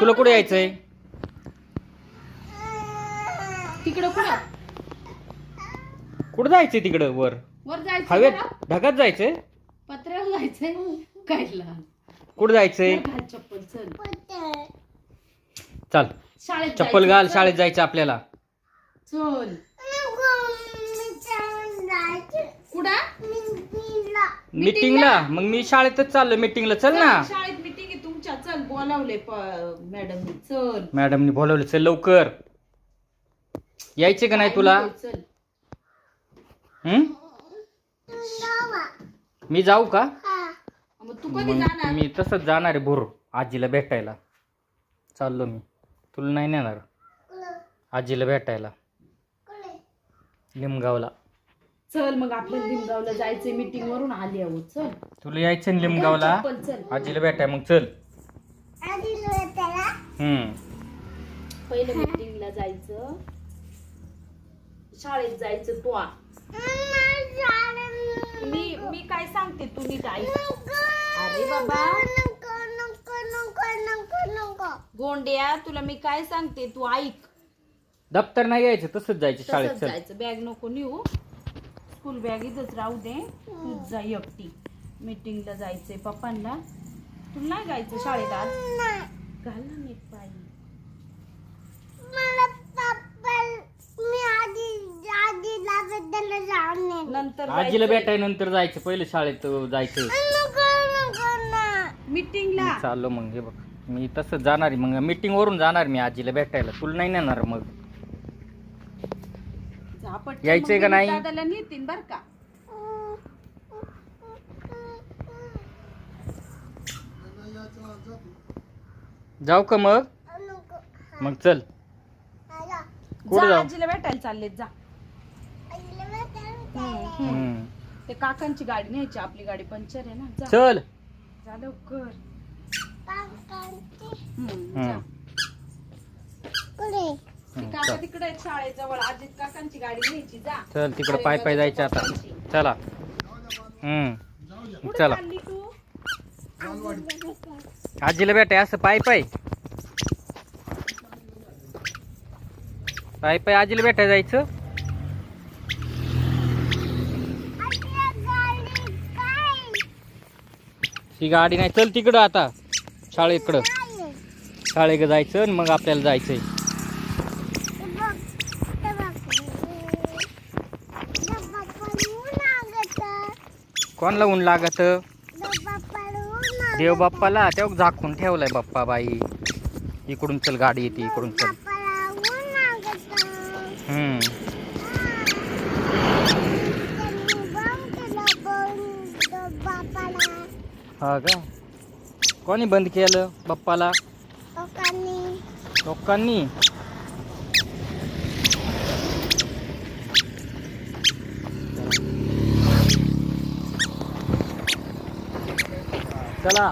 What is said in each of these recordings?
तुला कुठे यायचंय? तिकडं कुठं? कुठं जायचंय तिकडं? वर. वर जायचं हवेत. ढगात जायचंय? पत्र्यावर जायचंय. लहान कुठं जायचंय? घाल चप्पल चल. चल. शाळेत चप्पल घाल चल. शाळेत जायचं आपल्याला. चल. कुठं? मीटिंगला मग मी शाळेतच चाललो मीटिंगला चल ना. शाळेत मिटिंग आहे तुमच्या चल बोलावले मॅडम चल. मॅडमनी बोलवलं चल लवकर. यायचे का नाही तुला? चल? मी जाऊ का? मग तू कधी मग जाणार? मी तसंच जाणार आहे भोर आजीला भेटायला. चाललो मी. तुला नाही नेणार? आजीला भेटायला. लिमगावला चल मग आपल्याला लिमगावला जायचंय मीटिंग वरून आली आहोत चल. तुला यायचं ना लिमगावला चप्पल चल. आजीला भेटाय मग चल. पहिले मीटिंगला जायचं. शाळेत जायचं तू. मी मी काय सांगते तू नीट ऐक अरे बाबा. गोंड्या तुला मी काय सांगते? तू ऐक. दप्तर नाही यायचं तसंच जायचं शाळेत तसंच चल. जायचं. बॅग नको नेऊ. स्कूल बॅग इथंच राहू दे. तूच जा एकटी. मीटिंगला जायचंय पप्पांना. तुला नाही जायचं शाळेत आज? घाल ना नीट पाय नंतर आजीला भेटाय नंतर जायचं पहिले शाळेत जायचं. मीटिंगला चाललो मग हे बघ. मी तसंच जाणार आहे. मग मीटिंग वरून जाणार मी आजीला भेटायला. तुला नाही नेणार मग. पटकन, यायचंय का मी नाही? दादाला नेतीन बर का. जाऊ का मग? मग चल. कुठं जा जाऊ? आजीला भेटायला चाललेत जा. हम्म. ते काकांची गाडी न्यायची आपली गाडी पंक्चर आहे ना. जा. चल. जा लवकर. हम्म, हम्म. जा. ते हम्म, काका चल. तिकडे आहेत शाळेजवळ. अजित काकांची गाडी न्यायची जा. चल तिकडं पाय पाय जायचं आता. चला. हम्म. कुठे चला. चालली तू? आजीला भेटाय असं पाय पाय. पाय पाय आजीला भेटाय जायचं. ही गाडी नाही चल तिकडं आता. शाळेकडं. शाळेकडं जायचं आणि मग आपल्याला जायचंय. कोणला ऊन लागत? देव बाप्पाला तेव्हा झाकून ठेवलाय बाप्पा बाई. इकडून चल गाडी येते इकडून चल. हम्म. हा का? कोणी बंद केलं बाप्पाला? लोकांनी? चला.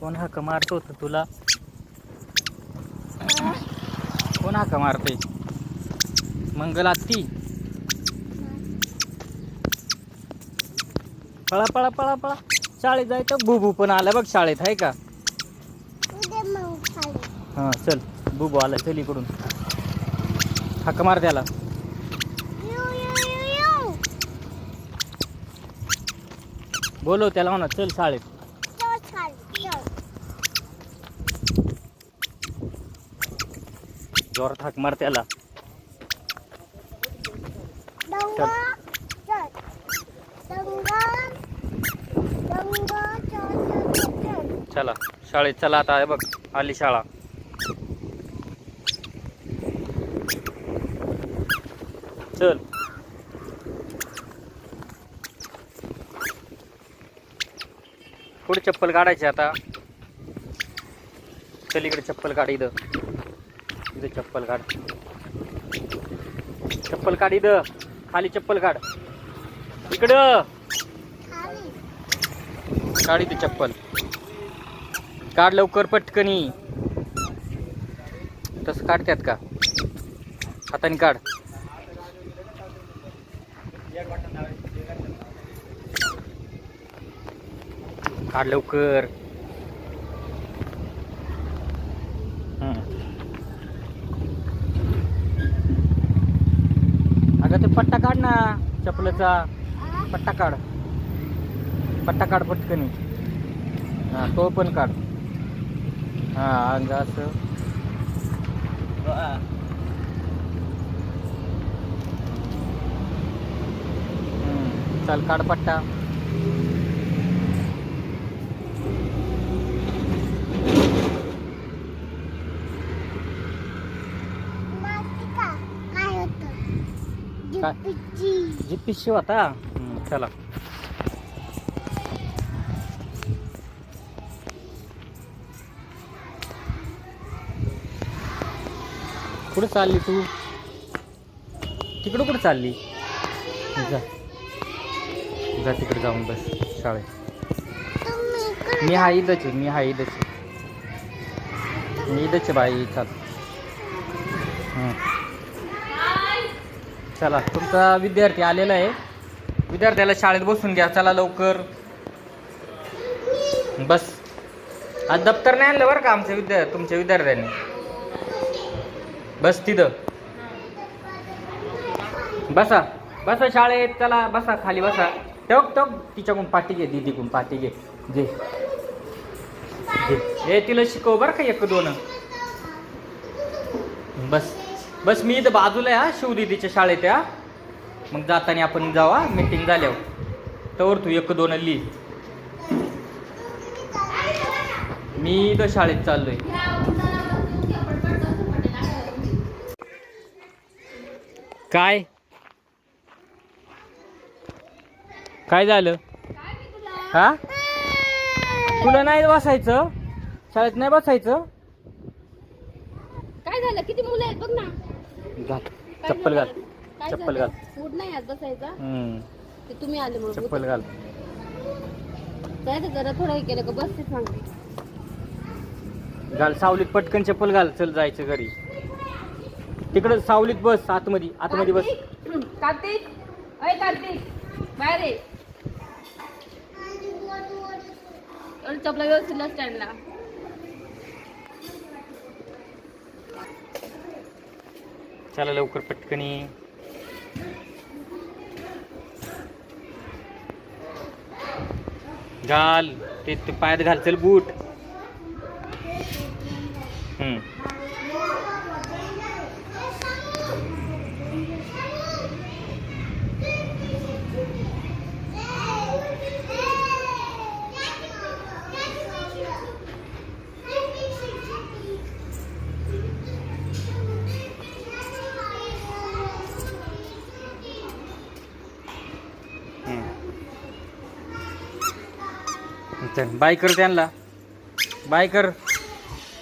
कोण हाक मारतो होतं तुला? कोण हाक मारते मंगल ती पळा पळा पळा पळा. शाळेत जायचं बुबू पण आला बघ शाळेत आहे का? हा चल. बुबू आला चल इकडून. हाक मार त्याला. बोलव त्याला म्हणा चल शाळेत. जोर थाक मार त्याला. चला शाळेत चला आता हे बघ आली शाळा. चल. पुढे चप्पल काढायची आता. चल इकडे चप्पल काढ इथं. इथं चप्पल काढ. चप्पल काढ इथं. खाली चप्पल काढ. इकडं. काढ इथं चप्पल. काढ लवकर पटकनी. तसं काढतात का? हाताने काढ. काढ लवकर. अगं ते पट्टा काढ ना चपलाचा. पट्टा काढ. पट्टा काढ पटकनी. हा तो पण काढ. हा अंग असं. चल काढ पट्टा. काय? जिप्पी शिव आता चला. कुठं चालली तू? तिकडं कुठं चालली? जा. जा तिकडे जाऊन बस शाळेत. मी हा ईदच मी हा ईदच मी ईदच बाई चाल. चला तुमचा विद्यार्थी आलेला आहे. विद्यार्थ्याला शाळेत बसून घ्या चला लवकर. बस. आज दप्तर नाही आणलं बरं का आमच्या विद्या तुमच्या विद्यार्थ्यांनी? बस तिथं. बसा. बसा शाळेत चला बसा खाली बसा. टक टक तिच्याकडून पाठी घे दीदीकडून पाठी घे. घे. घे. तिला शिकव बरं का एक दोन. बस. बस मी इथं बाजूला आहे हा शाळेत या मग जाताना आपण जावा मीटिंग झाल्यावर. तवर तू एक दोन लिही मी इथं शाळेत चाललोय. काय? काय झालं? हा? तुला नाही बसायचं? शाळेत नाही बसायचं? काय झालं? किती मुलं आहेत? बघ ना. घाल. चप्पल घाल? काय चप्पल झालं? घाल. मूड नाही आज बसायचा? हम्म, ते तुम्ही आले म्हणून चप्पल घाल. काय ते जरा थोडं हे केलं का बसते सांगते घाल सावलीत पटकन चप्पल घाल. चल जायचं घरी. तिकडं सावलीत बस आतमध्ये. आतमध्ये बस. कार्तिक कार्तिक. अय कार्तिक. बाहेर ये. चपला व्यवस्थित स्टँडला चला लवकर पटकनी. घाल. ते पायात घाल चल बूट हम्म हम्म. चल बाय कर त्यांना. बाय कर.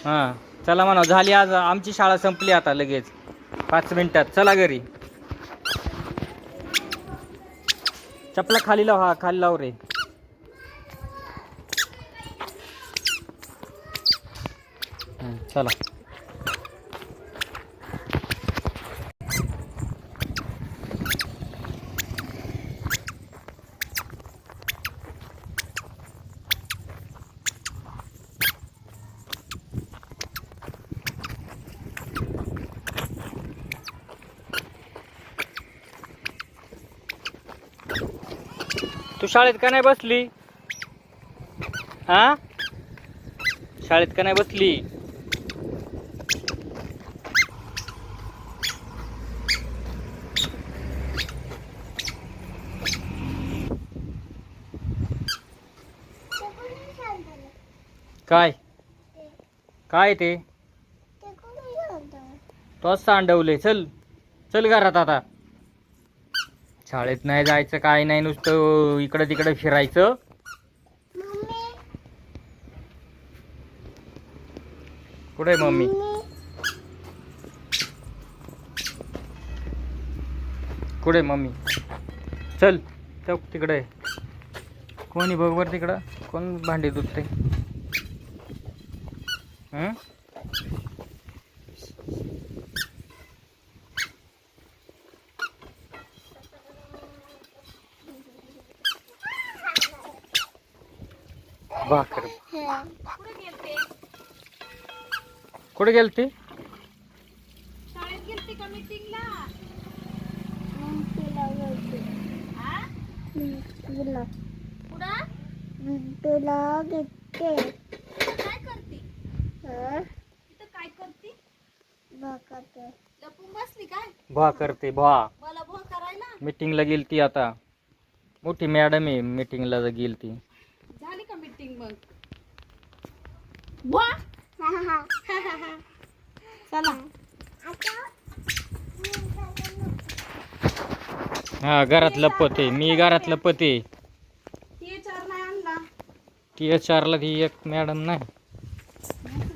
हां चला म्हणा झाली आज आमची शाळा संपली आता लगेच. पाच मिनिटात चला घरी. चपला खाली लाव हा खाली लाव रे. चला. शाळेत का नाही बसली? हा? शाळेत का नाही बसली? काय? काय ते? तो सांडवले चल. चल घरात आता. शाळेत नाही जायचं काय नाही नुसतं इकडं तिकडं फिरायचं. कुठे मम्मी? कुठे मम्मी? चल चौक तिकडे. कोणी बघ बरं तिकडं. कोण भांडी धुतते हं? भाकर. कुठे गेलते? इथं काय करते? करते लपून बसली काय? भा करते भा. मला भो करायला मीटिंगला गेलती आता. मोठी मॅडम आहे मीटिंगला गेलती. झाली का मीटिंग मग चला. हा घरातलं पते. मी घरातलं पते. टी एच आरला ती एक मॅडम नाही.